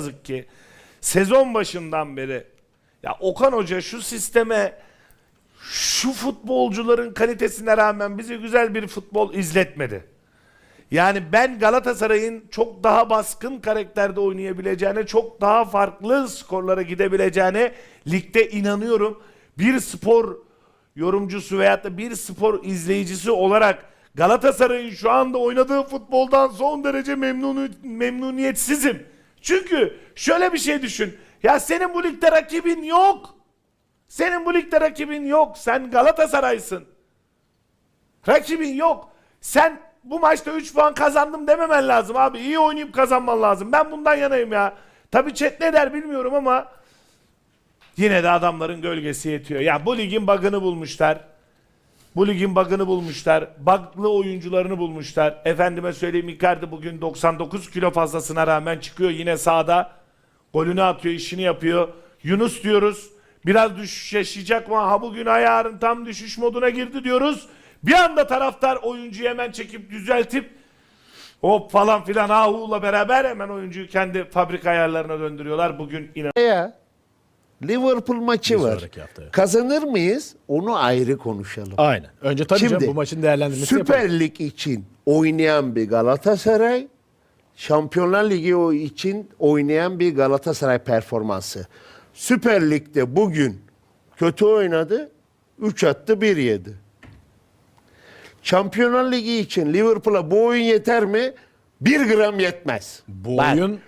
yazık ki sezon başından beri ya Okan Hoca şu sisteme şu futbolcuların kalitesine rağmen bize güzel bir futbol izletmedi. Yani ben Galatasaray'ın çok daha baskın karakterde oynayabileceğine, çok daha farklı skorlara gidebileceğine ligde inanıyorum. Bir spor yorumcusu veyahut da bir spor izleyicisi olarak Galatasaray'ın şu anda oynadığı futboldan son derece memnun memnuniyetsizim. Çünkü şöyle bir şey düşün. Ya senin bu ligde rakibin yok. Senin bu ligde rakibin yok. Sen Galatasaray'sın. Rakibin yok. Sen bu maçta 3 puan kazandım dememen lazım abi. İyi oynayıp kazanman lazım. Ben bundan yanayım ya. Tabii chat ne der bilmiyorum ama yine de adamların gölgesi yetiyor. Ya bu ligin bug'ını bulmuşlar. Bu ligin bug'ını bulmuşlar. Bug'lı oyuncularını bulmuşlar. Efendime söyleyeyim Icardi bugün 99 kilo fazlasına rağmen çıkıyor yine sahada. Golünü atıyor, işini yapıyor. Yunus diyoruz. Biraz düşüş yaşayacak mı? Ha bugün ayarın tam düşüş moduna girdi diyoruz. Bir anda taraftar oyuncuyu hemen çekip düzeltip hop falan filan ahu'la beraber hemen oyuncuyu kendi fabrika ayarlarına döndürüyorlar. Bugün inan Ya Liverpool maçı Bir var. sonraki hafta, evet. Kazanır mıyız? Onu ayrı konuşalım. Aynen. Önce tabii canım bu maçın değerlendirmesi. Süper Lig için oynayan bir Galatasaray, Şampiyonlar Ligi için oynayan bir Galatasaray performansı. Süper Lig'de bugün kötü oynadı, 3 attı, 1 yedi. Şampiyonlar Ligi için Liverpool'a bu oyun yeter mi? 1 gram yetmez. Bu Bak, oyun